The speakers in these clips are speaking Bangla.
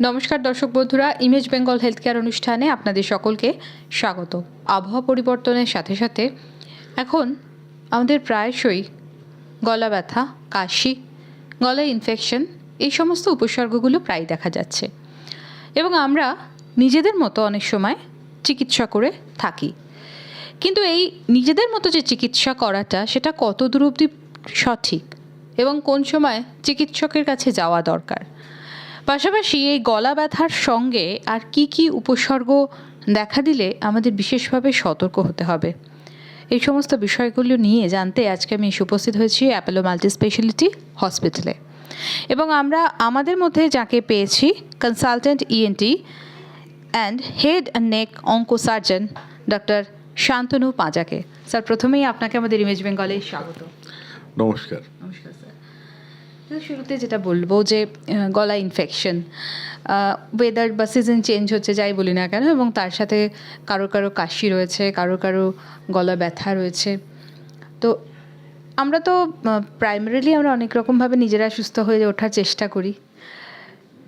নমস্কার দর্শক বন্ধুরা ইমেজ বেঙ্গল হেলথ কেয়ার অনুষ্ঠানে আপনাদের সকলকে স্বাগত। আবহাওয়া পরিবর্তনের সাথে সাথে এখন আমাদের প্রায়শই গলা ব্যথা, কাশি, গলায় ইনফেকশন এই সমস্ত উপসর্গগুলো প্রায় দেখা যাচ্ছে। এবং আমরা নিজেদের মতো অনেক সময় চিকিৎসা করে থাকি। কিন্তু এই নিজেদের মতো যে চিকিৎসা করাটা, সেটা কত দূর অবধি সঠিক এবং কোন সময় চিকিৎসকের কাছে যাওয়া দরকার? পাশাপাশি এই গলা ব্যথার সঙ্গে আর কি কি উপসর্গ দেখা দিলে আমাদের বিশেষভাবে সতর্ক হতে হবে। এই সমস্ত বিষয়গুলো নিয়ে জানতে আজকে আমি উপস্থিত হয়েছি অ্যাপোলো মাল্টি স্পেশালিটি হসপিটালে এবং আমরা আমাদের মধ্যে যাকে পেয়েছি consultant ENT and head and neck onco surgeon doctor Shantanu পাঁজাকে। Sir প্রথমেই আপনাকে আমাদের ইমেজ বেঙ্গলে স্বাগত। নমস্কার। শুরুতে যেটা বলব যে গলা ইনফেকশন ওয়েদার বা সিজন চেঞ্জ হচ্ছে যাই বলি না কেন, এবং তার সাথে কারও কারও কাশি রয়েছে, কারও কারও গলা ব্যথা রয়েছে। তো আমরা তো প্রাইমারিলি আমরা অনেক রকমভাবে নিজেরা সুস্থ হয়ে ওঠার চেষ্টা করি।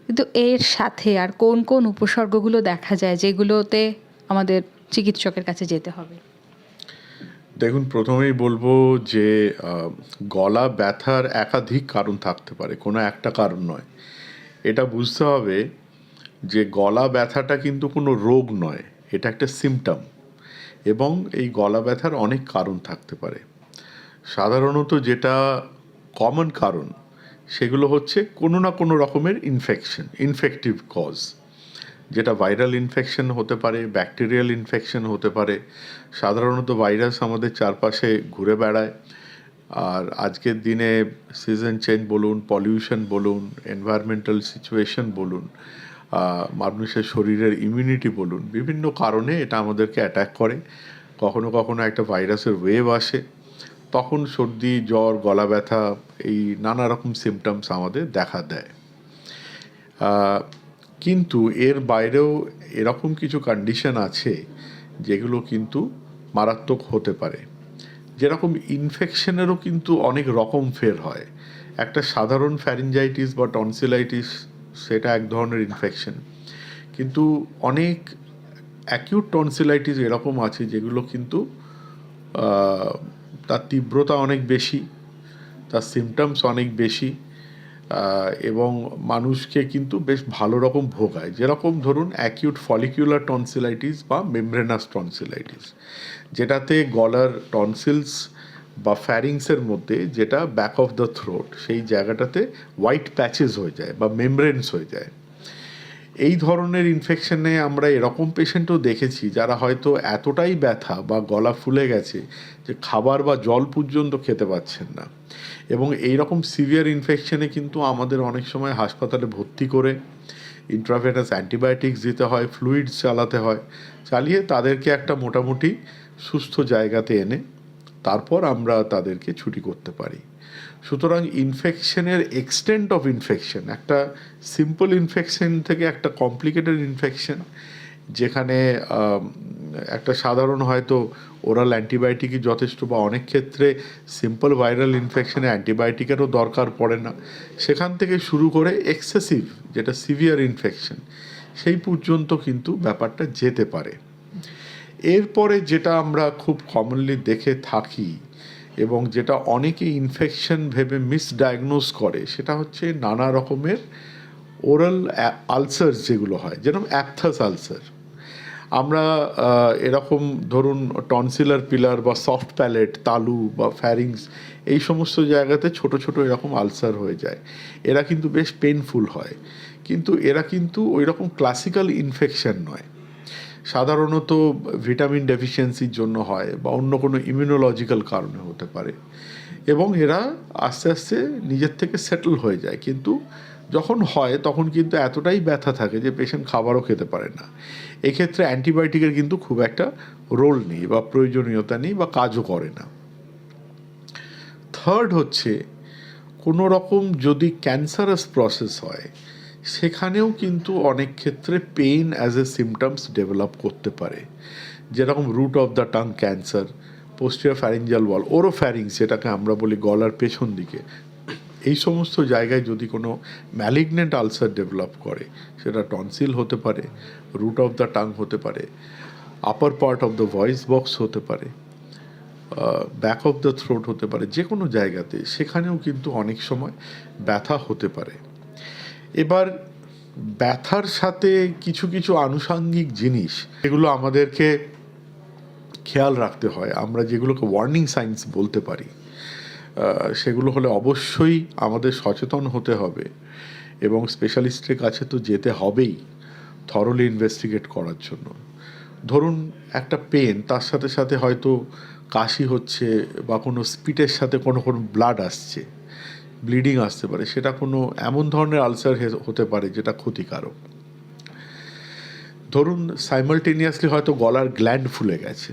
কিন্তু এর সাথে আর কোন কোন উপসর্গগুলো দেখা যায়, যেগুলোতে আমাদের চিকিৎসকের কাছে যেতে হবে? দেখুন, প্রথমেই বলব যে গলা ব্যথার একাধিক কারণ থাকতে পারে, কোনো একটা কারণ নয়। এটা বুঝতে হবে যে, গলা ব্যথাটা কিন্তু কোনো রোগ নয়, এটা একটা সিমটম এবং এই গলা ব্যথার অনেক কারণ থাকতে পারে। সাধারণত যেটা কমন কারণ, সেগুলো হচ্ছে কোনো না কোনো রকমের ইনফেকশন ইনফেক্টিভ কজ যেটা ভাইরাল ইনফেকশন হতে পারে ব্যাকটেরিয়াল ইনফেকশন হতে পারে, সাধারণত ভাইরাস আমাদের চারপাশে ঘুরে বেড়ায়। আর আজকের দিনে সিজন চেঞ্জ বলুন পলিউশন বলুন এনভায়রনমেন্টাল সিচুয়েশন বলুন মানুষের শরীরের ইমিউনিটি বলুন, বিভিন্ন কারণে এটা আমাদেরকে অ্যাটাক করে। কখনো কখনো একটা ভাইরাসের ওয়েভ আসে, তখন সর্দি, জ্বর, গলা ব্যথা, এই নানা রকম সিমটমস আমাদের দেখা দেয়। কিন্তু এর বাইরেও এরকম কিছু কন্ডিশন আছে যেগুলো কিন্তু মারাত্মক হতে পারে। যেরকম ইনফেকশনেরও কিন্তু অনেক রকম ফের হয়। একটা সাধারণ ফ্যারিনজাইটিস বা টনসিলাইটিস সেটা এক ধরনের ইনফেকশন কিন্তু অনেক অ্যাকিউট টনসিলাইটিস এরকম আছে যেগুলো কিন্তু তার তীব্রতা অনেক বেশি, তার সিমটমস অনেক বেশি। এবং মানুষকে কিন্তু বেশ ভালো রকম ভোগায়। যেরকম ধরুন অ্যাকিউট ফলিকিউলার টনসিলাইটিস বা মেমব্রেনাস টনসিলাইটিস যেটাতে গলার টনসিলস বা ফ্যারিংসের মধ্যে যেটা ব্যাক অফ দ্য থ্রোট সেই জায়গাটাতে হোয়াইট প্যাচেস হয়ে যায় বা মেমব্রেনস হয়ে যায়। এই ধরনের ইনফেকশনে আমরা এরকম পেশেন্টও দেখেছি যারা হয়তো এতটাই ব্যথা বা গলা ফুলে গেছে যে খাবার বা জল পর্যন্ত খেতে পাচ্ছেন না। এবং এই রকম সিভিয়ার ইনফেকশনে কিন্তু আমাদের অনেক সময় হাসপাতালে ভর্তি করে ইন্ট্রাভেনাস অ্যান্টিবায়োটিক্স দিতে হয় ফ্লুইডস চালাতে হয়, চালিয়ে তাদেরকে একটা মোটামুটি সুস্থ জায়গাতে এনে তারপর আমরা তাদেরকে ছুটি করতে পারি। সুতরাং ইনফেকশনের এক্সটেন্ট অফ ইনফেকশন একটা সিম্পল ইনফেকশন থেকে একটা কমপ্লিকেটেড ইনফেকশন যেখানে একটা সাধারণ হয়তো ওরাল অ্যান্টিবায়োটিকই যথেষ্ট বা অনেক ক্ষেত্রে সিম্পল ভাইরাল ইনফেকশনে অ্যান্টিবায়োটিকেরও দরকার পড়ে না। সেখান থেকে শুরু করে এক্সেসিভ যেটা সিভিয়ার ইনফেকশন সেই পর্যন্ত কিন্তু ব্যাপারটা যেতে পারে। এরপরে যেটা আমরা খুব কমনলি দেখে থাকি এবং যেটা অনেকে ইনফেকশন ভেবে মিসডায়াগনোজ করে, সেটা হচ্ছে নানা রকমের ওরাল আলসার যেগুলো হয়, যেরকম অ্যাপথাস আলসার আমরা এরকম ধরুন টনসিলার পিলার বা সফট প্যালেট তালু বা ফ্যারিংস এই সমস্ত জায়গাতে ছোট ছোট এরকম আলসার হয়ে যায়। এরা কিন্তু বেশ পেনফুল হয়। কিন্তু এরা কিন্তু ওই রকম ক্লাসিক্যাল ইনফেকশন নয়। সাধারণত ভিটামিন ডেফিসিয়েন্সির জন্য হয় বা অন্য কোনো ইমিউনোলজিক্যাল কারণে হতে পারে। এবং এরা আস্তে আস্তে নিজের থেকে সেটেল হয়ে যায়। কিন্তু যখন হয়, তখন কিন্তু এতটাই ব্যথা থাকে যে পেশেন্ট খাবারও খেতে পারে না। এক্ষেত্রে অ্যান্টিবায়োটিকের কিন্তু খুব একটা রোল নেই বা প্রয়োজনীয়তা নেই বা কাজও করে না। থার্ড হচ্ছে, কোনো রকম যদি ক্যান্সারাস প্রসেস হয় সেখানেও কিন্তু অনেক ক্ষেত্রে pain as a symptoms develop করতে পারে। যেরকম root of the tongue cancer posterior pharyngeal wall oropharynx যেটাকে আমরা বলি গলার পেছন দিকে। এই সমস্ত জায়গায় যদি কোনো ম্যালিগনেন্ট আলসার ডেভেলপ করে, সেটা টনসিল হতে পারে রুট অফ দ্য টাং হতে পারে upper part of the voice box হতে পারে ব্যাক অফ দ্য থ্রোট হতে পারে যে কোনো জায়গাতে, সেখানেও কিন্তু অনেক সময় ব্যথা হতে পারে। এবার ব্যথার সাথে কিছু কিছু আনুষাঙ্গিক জিনিস এগুলো আমাদেরকে খেয়াল রাখতে হয়, আমরা যেগুলোকে ওয়ার্নিং সাইন্স বলতে পারি সেগুলো হলে অবশ্যই আমাদের সচেতন হতে হবে এবং স্পেশালিস্টের কাছে তো যেতে হবেই থরলি ইনভেস্টিগেট করার জন্য। ধরুন একটা পেন তার সাথে সাথে হয়তো কাশি হচ্ছে বা কোনো স্পিটের সাথে কোনো কোনো ব্লাড আসছে। ব্লিডিং আসতে পারে, সেটা কোনো এমন ধরনের আলসার হতে পারে যেটা ক্ষতিকারক। ধরুন সাইমালটেনিয়াসলি হয়তো গলার গ্ল্যান্ড ফুলে গেছে।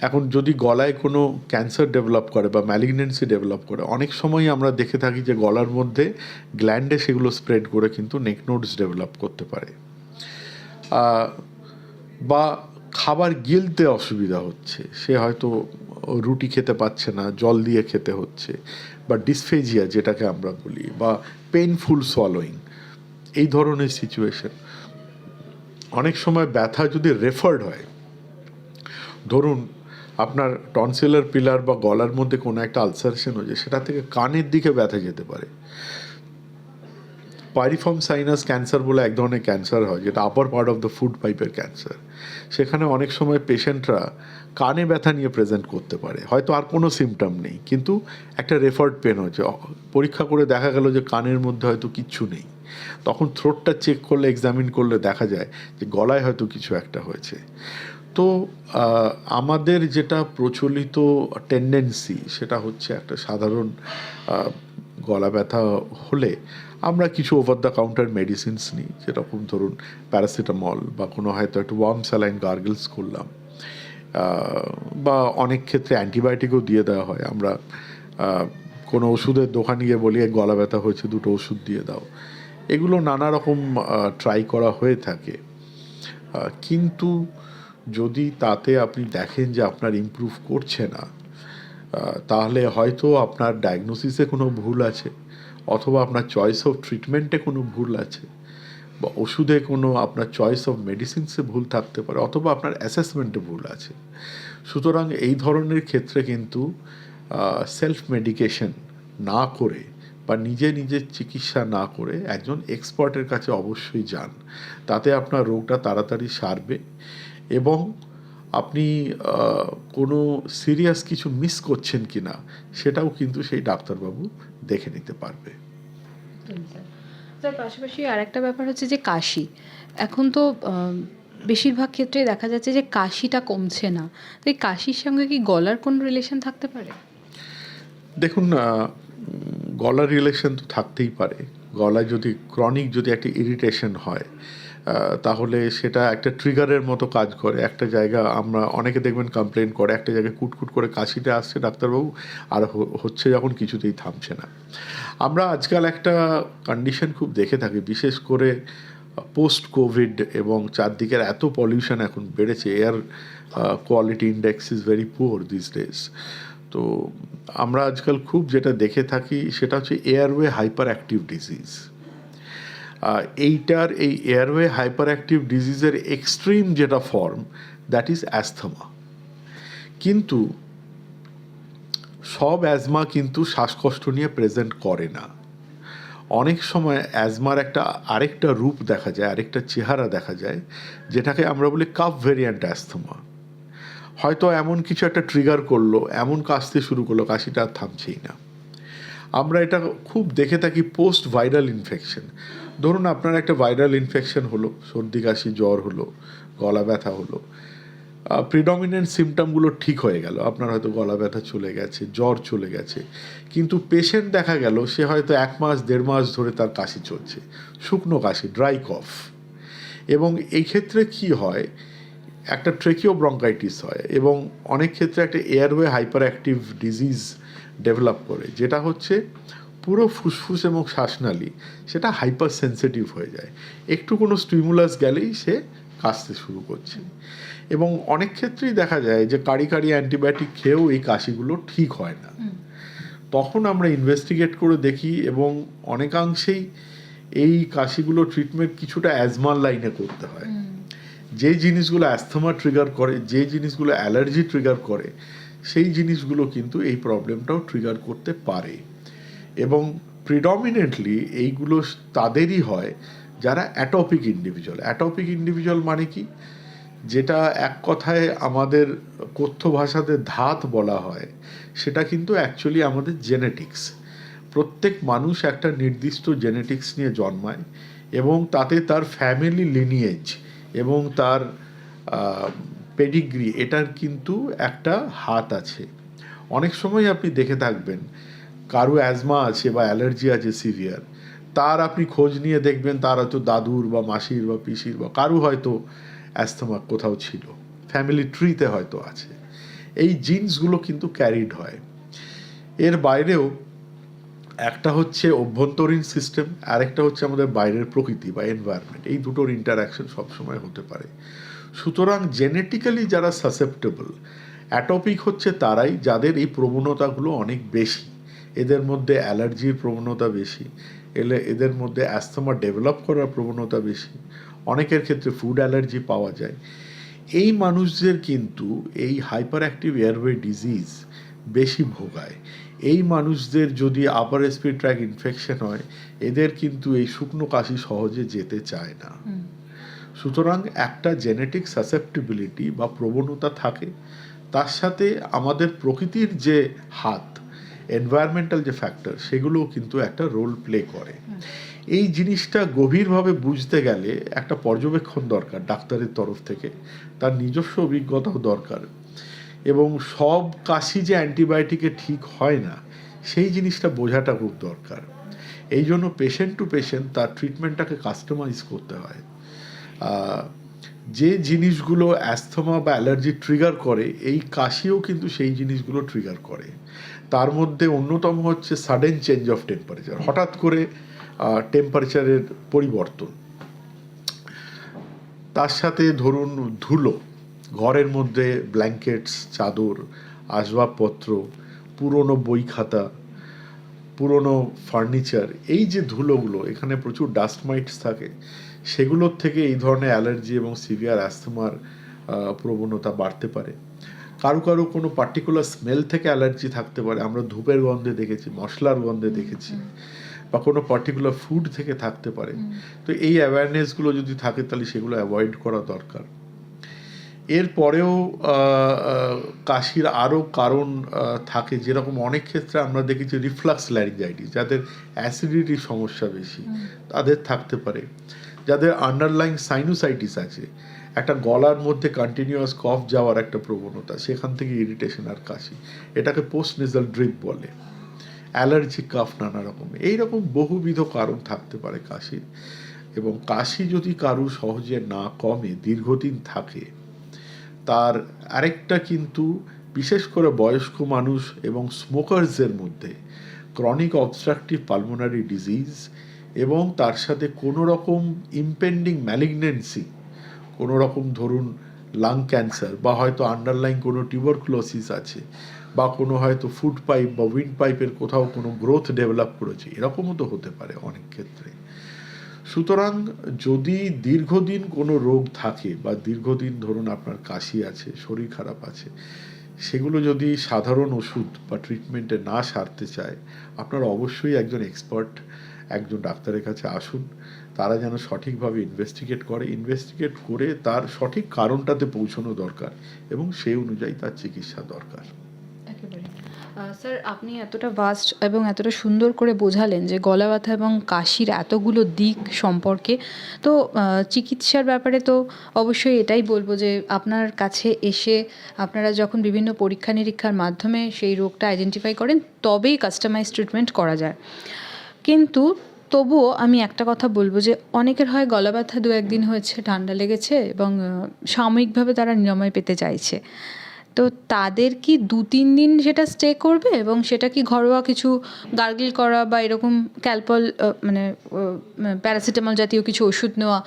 এখন যদি গলায় কোনো ক্যান্সার ডেভেলপ করে বা ম্যালিগনেন্সি ডেভেলপ করে, অনেক সময় আমরা দেখে থাকি যে গলার মধ্যে গ্ল্যান্ডে সেগুলো স্প্রেড করে কিন্তু নেক নোটস ডেভেলপ করতে পারে। বা খাবার গিলতে অসুবিধা হচ্ছে, সে হয়তো রুটি খেতে পাচ্ছে না, জল দিয়ে খেতে হচ্ছে বা ডিসফেজিয়া যেটাকে আমরা বলি, বা পেইনফুল সোয়ালোয়িং এই ধরনের সিচুয়েশন অনেক সময় ব্যথা যদি রেফার্ড হয়, ধরুন আপনার টনসেলার পিলার বা গলার মধ্যে কোনো একটা আলসারেশন হয়েছে, সেটা থেকে কানের দিকে ব্যথা যেতে পারে। পাইরিফর্ম সাইনাস ক্যান্সার বলে এক ধরনের ক্যান্সার হয়, যেটা upper part of the food পাইপের ক্যান্সার সেখানে অনেক সময় পেশেন্টরা কানে ব্যথা নিয়ে প্রেজেন্ট করতে পারে। হয়তো আর কোনো সিমটম নেই, কিন্তু একটা রেফার্ড পেন হয়েছে। পরীক্ষা করে দেখা গেল যে কানের মধ্যে হয়তো কিচ্ছু নেই। তখন থ্রোটটা চেক করলে এক্সামিন করলে দেখা যায় যে গলায় হয়তো কিছু একটা হয়েছে। তো আমাদের যেটা প্রচলিত টেন্ডেন্সি সেটা হচ্ছে একটা সাধারণ গলা ব্যথা হলে আমরা কিছু ওভার দ্য কাউন্টার মেডিসিনস নিই, যেরকম ধরুন প্যারাসিটামল বা কোনো হয়তো একটু ওয়ার্ম স্যালাইন গার্গেলস করলাম বা অনেক ক্ষেত্রে অ্যান্টিবায়োটিকও দিয়ে দেওয়া হয়। আমরা কোনো ওষুধের দোকানে গিয়ে বলি গলা ব্যথা হয়েছে, দুটো ওষুধ দিয়ে দাও। এগুলো নানা রকম ট্রাই করা হয়ে থাকে। কিন্তু যদি তাতে আপনি দেখেন যে আপনার ইমপ্রুভ করছে না তাহলে হয়তো আপনার ডায়াগনোসিসে কোনো ভুল আছে। অথবা আপনার চয়েস অফ ট্রিটমেন্টে কোনো ভুল আছে, বা ওষুধে কোনো আপনার চয়েস অফ মেডিসিনসে ভুল থাকতে পারে, অথবা আপনার অ্যাসেসমেন্টে ভুল আছে। সুতরাং এই ধরনের ক্ষেত্রে কিন্তু সেলফ মেডিকেশন না করে বা নিজে নিজের চিকিৎসা না করে একজন এক্সপার্টের কাছে অবশ্যই যান। তাতে আপনার রোগটা তাড়াতাড়ি সারবে এবং আপনি কোনো সিরিয়াস কিছু মিস করছেন কি না সেটাও কিন্তু সেই ডাক্তারবাবু দেখে নিতে পারবে। তার পাশাপাশি আরেকটা ব্যাপার হচ্ছে যে কাশি। এখন তো বেশিরভাগ ক্ষেত্রে দেখা যাচ্ছে যে কাশিটা কমছে না। তো এই কাশির সঙ্গে কি গলার কোন রিলেশন থাকতে পারে? দেখুন না গলার রিলেশন তো থাকতেই পারে। গলায় যদি ক্রনিক যদি একটা ইরিটেশন হয় তাহলে সেটা একটা ট্রিগারের মতো কাজ করে। একটা জায়গা আমরা অনেকে দেখবেন কমপ্লেন করে, একটা জায়গায় কুটকুট করে কাশিটা আসছে ডাক্তারবাবু, আর হচ্ছে যখন কিছুতেই থামছে না। আমরা আজকাল একটা কন্ডিশন খুব দেখে থাকি, বিশেষ করে পোস্ট কোভিড এবং চারদিকের এত পলিউশন এখন বেড়েছে air quality index is very poor this days তো আমরা আজকাল খুব যেটা দেখে থাকি, সেটা হচ্ছে এয়ারওয়ে হাইপার অ্যাক্টিভ ডিজিজ এইটার এই এয়ারওয়ে হাইপার অ্যাক্টিভ ডিজিজের এক্সট্রিম যেটা ফর্ম দ্যাট ইজ অ্যাস্থমা কিন্তু সব অ্যাজমা কিন্তু শ্বাসকষ্ট নিয়ে প্রেজেন্ট করে না। অনেক সময় অ্যাজমার একটা আরেকটা রূপ দেখা যায়, আরেকটা চেহারা দেখা যায়, যেটাকে আমরা বলি কাপ ভেরিয়েন্ট অ্যাস্থমা হয়তো এমন কিছু একটা ট্রিগার করল, এমন কাশতে শুরু করল, কাশিটা আর থামছেই না। আমরা এটা খুব দেখে থাকি পোস্ট ভাইরাল ইনফেকশন ধরুন আপনার একটা ভাইরাল ইনফেকশন হলো, সর্দি, কাশি, জ্বর হলো, গলা ব্যথা হলো প্রিডমিনেন্ট সিমটমগুলো ঠিক হয়ে গেল, আপনার হয়তো গলা ব্যথা চলে গেছে, জ্বর চলে গেছে, কিন্তু পেশেন্ট দেখা গেল, সে হয়তো এক মাস, দেড় মাস ধরে তার কাশি চলছে, শুকনো কাশি ড্রাই কফ এবং এই ক্ষেত্রে কি হয়, একটা ট্রেকিও ব্রঙ্কাইটিস হয়, এবং অনেক ক্ষেত্রে একটা airway hyper active disease develop করে, যেটা হচ্ছে পুরো ফুসফুস এবং শ্বাসনালী সেটা হাইপার সেন্সিটিভ হয়ে যায়। একটু কোনো স্টিমুলাস গেলেই সে কাশতে শুরু করছে। এবং অনেক ক্ষেত্রেই দেখা যায় যে কারি কারি অ্যান্টিবায়োটিক খেয়েও এই কাশিগুলো ঠিক হয় না। তখন আমরা ইনভেস্টিগেট করে দেখি এবং অনেকাংশেই এই কাশিগুলো ট্রিটমেন্ট কিছুটা অ্যাজমার লাইনে করতে হয়। যে জিনিসগুলো অ্যাস্থমা ট্রিগার করে যে জিনিসগুলো অ্যালার্জি ট্রিগার করে সেই জিনিসগুলো কিন্তু এই প্রবলেমটাও ট্রিগার করতে পারে। এবং প্রিডমিনেন্টলি এইগুলো তাদেরই হয় যারা অ্যাটপিক ইন্ডিভিজুয়াল অ্যাটপিক ইন্ডিভিজুয়াল মানে কি? যেটা এক কথায় আমাদের কথ্য ভাষাতে ধাত বলা হয়, সেটা কিন্তু অ্যাকচুয়ালি আমাদের জেনেটিক্স প্রত্যেক মানুষ একটা নির্দিষ্ট জেনেটিক্স নিয়ে জন্মায় এবং তাতে তার ফ্যামিলি লিনিয়েজ এবং তার পেডিগ্রি এটার কিন্তু একটা হাত আছে। অনেক সময় আপনি দেখে থাকবেন কারও অ্যাজমা আছে বা অ্যালার্জি আছে সিভিয়ার, তার আপনি খোঁজ নিয়ে দেখবেন তার হয়তো দাদুর বা মাসির বা পিসির বা কারও হয়তো অ্যাস্থমা কোথাও ছিল ফ্যামিলি ট্রিতে হয়তো আছে। এই জিন্সগুলো কিন্তু ক্যারিড হয়। এর বাইরেও একটা হচ্ছে অভ্যন্তরীণ সিস্টেম আরেকটা হচ্ছে আমাদের বাইরের প্রকৃতি বা এনভায়রনমেন্ট এই দুটোর ইন্টারাকশন সবসময় হতে পারে। সুতরাং জেনেটিক্যালি যারা সাসেপ্টেবল অ্যাটপিক হচ্ছে তারাই যাদের এই প্রবণতাগুলো অনেক বেশি। এদের মধ্যে অ্যালার্জির প্রবণতা বেশি এলে এদের মধ্যে অ্যাস্থমা ডেভেলপ করার প্রবণতা বেশি অনেকের ক্ষেত্রে ফুড অ্যালার্জি পাওয়া যায়। এই মানুষদের কিন্তু এই হাইপার অ্যাক্টিভ এয়ারওয়ে ডিজিজ বেশি ভোগায়। এই মানুষদের যদি আপার রেসপিরেটরি ট্র্যাক ইনফেকশন হয় এদের কিন্তু এই শুকনো কাশি সহজে যেতে চায় না। সুতরাং একটা জেনেটিক সাসেপ্টিবিলিটি বা প্রবণতা থাকে তার সাথে আমাদের প্রকৃতির যে হাত এনভায়রনমেন্টাল যে ফ্যাক্টর সেগুলোও কিন্তু একটা রোল প্লে করে। এই জিনিসটা গভীরভাবে বুঝতে গেলে একটা পর্যবেক্ষণ দরকার ডাক্তারের তরফ থেকে। তার নিজস্ব অভিজ্ঞতাও দরকার। এবং সব কাশি যে অ্যান্টিবায়োটিকে ঠিক হয় না, সেই জিনিসটা বোঝাটা খুব দরকার। এই জন্য পেশেন্ট টু পেশেন্ট তার ট্রিটমেন্টটাকে কাস্টমাইজ করতে হয়। যে জিনিসগুলো অ্যাস্থমা বা অ্যালার্জি ট্রিগার করে, এই কাশিও কিন্তু সেই জিনিসগুলো ট্রিগার করে। তার মধ্যে অন্যতম হচ্ছে সাডেন চেঞ্জ অফ টেম্পারেচার, হঠাৎ করে টেম্পারেচারের পরিবর্তন। তার সাথে ধরুন ধুলো, ঘরের মধ্যে ব্ল্যাঙ্কেটস, চাদর, আসবাবপত্র, পুরনো বই খাতা, পুরনো ফার্নিচার, এই যে ধুলোগুলো, এখানে প্রচুর ডাস্ট মাইটস থাকে সেগুলোর থেকে এই ধরনের অ্যালার্জি এবং সিভিয়ার অ্যাস্থমার প্রবণতা বাড়তে পারে। কারও কারও কোনো পার্টিকুলার স্মেল থেকে অ্যালার্জি থাকতে পারে। আমরা ধূপের গন্ধে দেখেছি মশলার গন্ধে দেখেছি বা কোনো পার্টিকুলার ফুড থেকে থাকতে পারে। তো এই অ্যাওয়ারনেসগুলো যদি থাকে তাহলে সেগুলো অ্যাভয়েড করা দরকার। এরপরেও কাশির আরও কারণ থাকে। যেরকম অনেক ক্ষেত্রে আমরা দেখেছি রিফ্লাক্স ল্যারিঞ্জাইটিস যাদের অ্যাসিডিটির সমস্যা বেশি তাদের থাকতে পারে। যাদের আন্ডারলাইন সাইনোসাইটিস আছে, একটা গলার মধ্যে কন্টিনিউয়াস কফ যাওয়ার একটা প্রবণতা, সেখান থেকে ইরিটেশন আর কাশি। এটাকে পোস্ট নেজাল ড্রিপ বলে। অ্যালার্জি কাফ নানা রকম। এইরকম বহুবিধ কারণ থাকতে পারে কাশির। এবং কাশি যদি কারু সহজে না কমে, দীর্ঘদিন থাকে, তার আরেকটা কিন্তু বিশেষ করে বয়স্ক মানুষ এবং স্মোকার্সদের মধ্যে ক্রনিক অবস্ট্রাকটিভ পালমোনারি ডিজিজ এবং তার সাথে কোনো রকম ইম্পেন্ডিং ম্যালিগনেন্সি কোনো রকম ধরুন লাং ক্যান্সার বা হয়তো আন্ডারলাইন কোনো টিউবারকুলোসিস আছে বা কোনো হয়তো ফুড পাইপ বা উইন্ড পাইপের কোথাও কোনো গ্রোথ ডেভেলপ করেছে, এরকমও তো হতে পারে অনেক ক্ষেত্রে। সুতরাং যদি দীর্ঘদিন কোনো রোগ থাকে বা দীর্ঘদিন ধরুন আপনার কাশি আছে, শরীর খারাপ আছে, সেগুলো যদি সাধারণ ওষুধ বা ট্রিটমেন্টে না সারতে চায়, আপনার অবশ্যই একজন এক্সপার্ট একজন ডাক্তারের কাছে আসুন, তারা যেন সঠিকভাবে ইনভেস্টিগেট করে ইনভেস্টিগেট করে তার সঠিক কারণটাতে পৌঁছানো দরকার এবং সেই অনুযায়ী তার চিকিৎসা দরকার। স্যার, আপনি এতটা ভাস্ট এবং এতটা সুন্দর করে বোঝালেন যে গলা ব্যথা এবং কাশির এতগুলো দিক সম্পর্কে। তো চিকিৎসার ব্যাপারে তো অবশ্যই এটাই বলব যে আপনার কাছে এসে আপনারা যখন বিভিন্ন পরীক্ষা নিরীক্ষার মাধ্যমে সেই রোগটা আইডেন্টিফাই করেন, তবেই কাস্টমাইজ ট্রিটমেন্ট করা যায়। কিন্তু তবুও আমি একটা কথা বলব যে অনেকের হয় গলা ব্যথা দু একদিন হয়েছে, ঠান্ডা লেগেছে এবং সাময়িকভাবে তারা নিরাময় পেতে চাইছে। তো তাদের কি দু তিন দিন সেটা স্টে করবে এবং সেটা কি ঘরোয়া কিছু গার্গিল করা বা এরকম ক্যালপল মানে প্যারাসিটামল জাতীয় কিছু ওষুধ নেওয়া,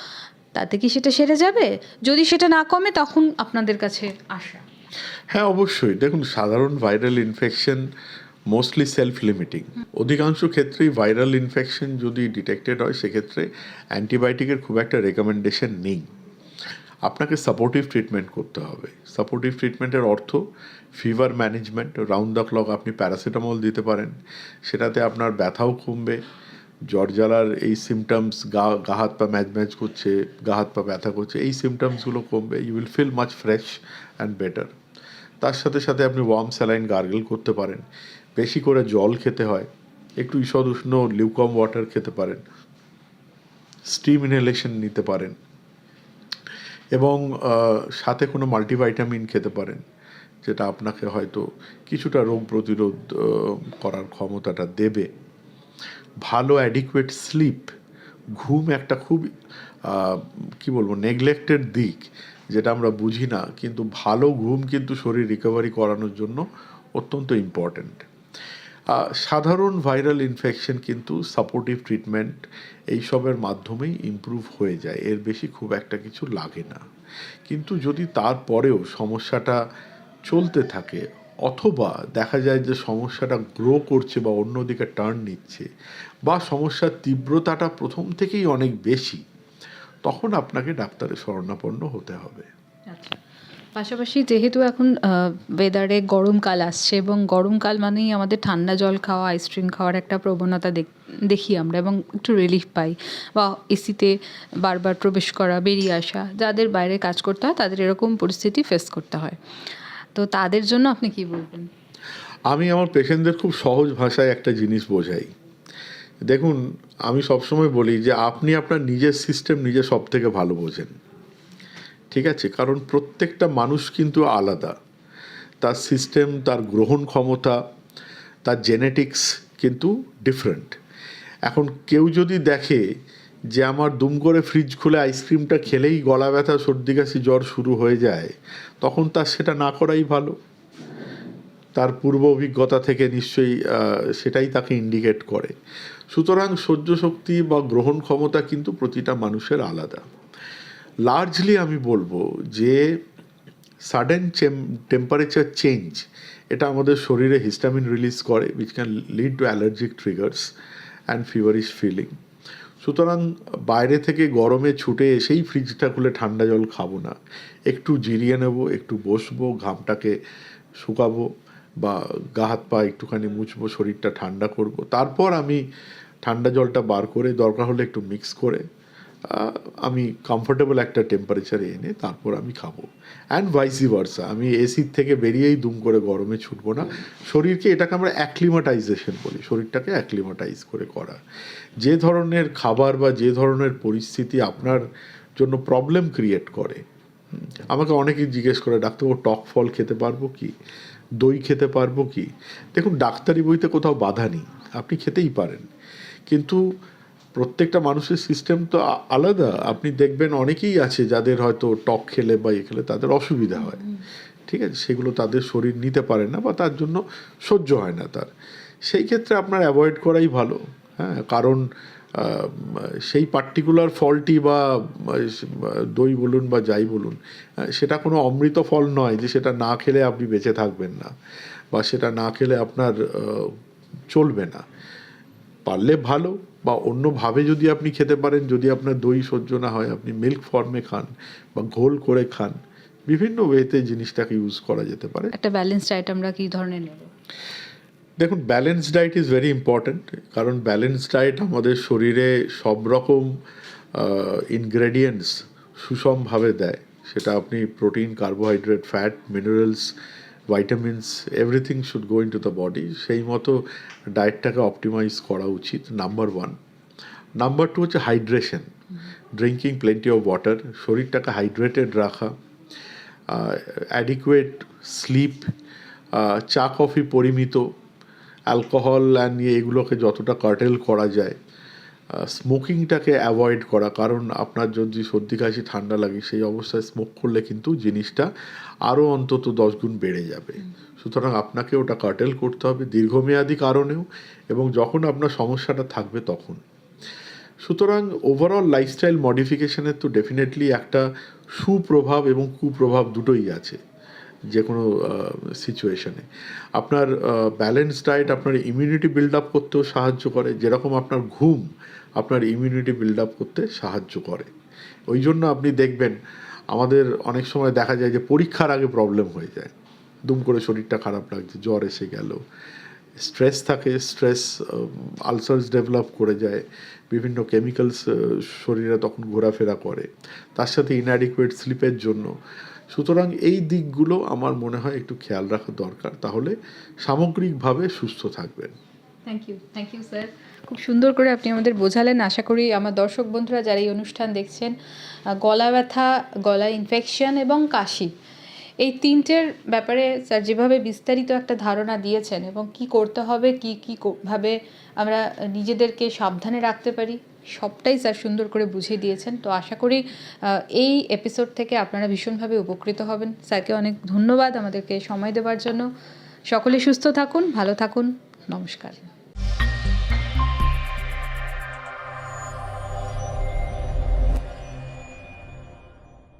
তাতে কি সেটা সেরে যাবে? যদি সেটা না কমে তখন আপনাদের কাছে আসা। হ্যাঁ অবশ্যই। দেখুন, সাধারণ viral infection mostly self limiting অধিকাংশ ক্ষেত্রেই ভাইরাল ইনফেকশন যদি ডিটেক্টেড হয়, সেক্ষেত্রে অ্যান্টিবায়োটিকের খুব একটা রেকমেন্ডেশন নেই। আপনাকে সাপোর্টিভ ট্রিটমেন্ট করতে হবে। সাপোর্টিভ ট্রিটমেন্টের অর্থ fever management round the clock আপনি প্যারাসিটামল দিতে পারেন, সেটাতে আপনার ব্যথাও কমবে, জ্বর জ্বালার এই সিমটমস গা গা হাত পা ম্যাচ ম্যাচ করছে, গা হাত পা ব্যথা করছে, এই সিমটমসগুলো কমবে। You will feel much fresh and better তার সাথে সাথে আপনি ওয়ার্ম স্যালাইন গার্গেল করতে পারেন। বেশি করে জল খেতে হয়, একটু ঈষদ উষ্ণ লিউকম ওয়াটার খেতে পারেন, স্টিম ইনহেলেশন নিতে পারেন, এবং সাথে কোনো মাল্টিভাইটামিন খেতে পারেন, যেটা আপনাকে হয়তো কিছুটা রোগ প্রতিরোধ করার ক্ষমতাটা দেবে। ভালো অ্যাডিকুয়েট স্লিপ ঘুম একটা খুব কি বলব নেগলেক্টেড দিক, যেটা আমরা বুঝি না, কিন্তু ভালো ঘুম কিন্তু শরীর রিকভারি করানোর জন্য অত্যন্ত ইম্পর্ট্যান্ট সাধারণ ভাইরাল ইনফেকশন কিন্তু সাপোর্টিভ ট্রিটমেন্ট এইসবের মাধ্যমেই ইমপ্রুভ হয়ে যায়। এর বেশি খুব একটা কিছু লাগে না। কিন্তু যদি তারপরেও সমস্যাটা চলতে থাকে, অথবা দেখা যায় যে সমস্যাটা গ্রো করছে বা অন্যদিকে টার্ন নিচ্ছে, বা সমস্যার তীব্রতাটা প্রথম থেকেই অনেক বেশি, তখন আপনাকে ডাক্তারের শরণাপন্ন হতে হবে। আচ্ছা। পাশাপাশি যেহেতু এখন ওয়েদারে গরমকাল আসছে এবং গরমকাল মানেই আমাদের ঠান্ডা জল খাওয়া আইসক্রিম খাওয়ার একটা প্রবণতা দেখ- আমরা এবং একটু রিলিফ পাই বা এসিতে বারবার প্রবেশ করা, বেরিয়ে আসা, যাদের বাইরে কাজ করতে হয় তাদের এরকম পরিস্থিতি ফেস করতে হয়। তো তাদের জন্য আপনি কি বলবেন? আমি আমার পেশেন্টদের খুব সহজ ভাষায় একটা জিনিস বোঝাই। দেখুন, আমি সবসময় বলি যে, আপনি আপনার নিজের সিস্টেম নিজে সব থেকে ভালো বোঝেন। ঠিক আছে? কারণ প্রত্যেকটা মানুষ কিন্তু আলাদা। তার সিস্টেম তার গ্রহণ ক্ষমতা, তার জেনেটিক্স কিন্তু ডিফারেন্ট এখন কেউ যদি দেখে যে আমার দুম করে ফ্রিজ খুলে আইসক্রিমটা খেলেই গলা ব্যথা, সর্দি, কাশি, জ্বর শুরু হয়ে যায়, তখন তার সেটা না করাই ভালো। তার পূর্ব অভিজ্ঞতা থেকে নিশ্চয়ই সেটাই তাকে ইন্ডিকেট করে। সুতরাং সহ্য শক্তি বা গ্রহণ ক্ষমতা কিন্তু প্রতিটা মানুষের আলাদা। লার্জলি আমি বলব যে সাডেন টেম্পারেচার চেঞ্জ এটা আমাদের শরীরে হিস্টামিন রিলিজ করে which can lead to allergic triggers and feverish feeling সুতরাং বাইরে থেকে গরমে ছুটে এসেই ফ্রিজটা খুলে ঠান্ডা জল খাব না। একটু জিরিয়ে নেব, একটু বসবো, ঘামটাকে শুকাবো বা গা হাত পা একটুখানি মুছবো, শরীরটা ঠান্ডা করব। তারপর আমি ঠান্ডা জলটা বার করে, দরকার হলে একটু মিক্স করে আমি কমফোর্টেবল একটা টেম্পারেচারে এনে তারপর আমি খাব। অ্যান্ড ভাইসি ভার্সা আমি এসির থেকে বেরিয়েই দুম করে গরমে ছুটবো না। শরীরকে এটাকে আমরা অ্যাক্লিমাটাইজেশন বলি, শরীরটাকে অ্যাক্লিমাটাইজ করে করা। যে ধরনের খাবার বা যে ধরনের পরিস্থিতি আপনার জন্য প্রবলেম ক্রিয়েট করে। আমাকে অনেকেই জিজ্ঞেস করে, ডাক্তারবাবু, টক ফল খেতে পারব কি? দই খেতে পারব কি? দেখুন, ডাক্তারি বইতে কোথাও বাধা নেই, আপনি খেতেই পারেন। কিন্তু প্রত্যেকটা মানুষের সিস্টেম তো আলাদা। আপনি দেখবেন অনেকেই আছে যাদের হয়তো টক খেলে বা ইয়ে খেলে তাদের অসুবিধা হয়। ঠিক আছে? সেগুলো তাদের শরীর নিতে পারে না বা তার জন্য সহ্য হয় না তার। সেই ক্ষেত্রে আপনার অ্যাভয়েড করাই ভালো হ্যাঁ? কারণ সেই পার্টিকুলার ফলটি বা দই বলুন বা যাই বলুন সেটা কোনো অমৃত ফল নয় যে সেটা না খেলে আপনি বেঁচে থাকবেন না বা সেটা না খেলে আপনার চলবে না। পারলে ভালো বা অন্যভাবে যদি আপনি খেতে পারেন যদি আপনার দই সহ্য না হয় আপনি মিল্ক ফর্মে খান বা ঘোল করে খান বিভিন্ন ওয়েতে জিনিসটাকে ইউজ করা যেতে পারে। একটা ব্যালেন্স ডায়েট আমরা কি ধরনের নেব? দেখুন balance diet is very important কারণ ব্যালেন্স ডায়েট আমাদের শরীরে সব রকম ইনগ্রেডিয়েন্টস সুষমভাবে দেয়। সেটা আপনি protein carbohydrate fat minerals vitamins everything should go into the body সেই মতো ডায়েটটাকে অপটিমাইজ করা উচিত নাম্বার ওয়ান নাম্বার টু হচ্ছে hydration drinking plenty of water শরীরটাকে হাইড্রেটেড রাখা অ্যাডিকুয়েট স্লিপ চা কফি পরিমিত অ্যালকোহল অ্যান্ড এগুলোকে যতটা কার্টেল করা যায় স্মোকিংটাকে অ্যাভয়েড করা। কারণ আপনার যদি সর্দি কাশি, ঠান্ডা লাগে, সেই অবস্থায় স্মোক করলে কিন্তু জিনিসটা আরও অন্তত দশ গুণ বেড়ে যাবে। সুতরাং আপনাকে ওটা কাটেল করতে হবে দীর্ঘমেয়াদী কারণেও এবং যখন আপনার সমস্যাটা থাকবে তখন। সুতরাং ওভারঅল লাইফস্টাইল মডিফিকেশনের তো ডেফিনেটলি একটা সুপ্রভাব এবং কুপ্রভাব দুটোই আছে যে কোনো সিচুয়েশনে আপনার ব্যালেন্স ডায়েট আপনার ইমিউনিটি বিল্ড আপ করতেও সাহায্য করে, যেরকম আপনার ঘুম আপনার ইমিউনিটি বিল্ড আপ করতে সাহায্য করে। ওই জন্য আপনি দেখবেন আমাদের অনেক সময় দেখা যায় যে পরীক্ষার আগে প্রবলেম হয়ে যায়। দুম করে শরীরটা খারাপ লাগছে, জ্বর এসে গেল। স্ট্রেস থাকে স্ট্রেস আলসার্স ডেভেলপ করে যায়। বিভিন্ন কেমিক্যালস শরীরে তখন ঘোরাফেরা করে। তার সাথে ইনঅ্যাডিকুয়েট স্লিপের জন্য। সুতরাং এই দিকগুলো আমার মনে হয় একটু খেয়াল রাখা দরকার। তাহলে সামগ্রিকভাবে সুস্থ থাকবেন। Thank you thank you sir খুব সুন্দর করে আপনি আমাদের বোঝালেন। আশা করি আমার দর্শক বন্ধুরা যারা এই অনুষ্ঠান দেখছেন গলা ব্যথা, গলা ইনফেকশন এবং কাশি, এই তিনটের ব্যাপারে স্যার যেভাবে বিস্তারিত একটা ধারণা দিয়েছেন এবং কি করতে হবে, কি কি ভাবে আমরা নিজেদেরকে সাবধানে রাখতে পারি, সবটাই স্যার সুন্দর করে বুঝিয়ে দিয়েছেন। তো আশা করি এই এপিসোড থেকে আপনারা ভীষণভাবে উপকৃত হবেন। স্যারকে অনেক ধন্যবাদ আমাদেরকে সময় দেওয়ার জন্য। সকলে সুস্থ থাকুন, ভালো থাকুন। নমস্কার।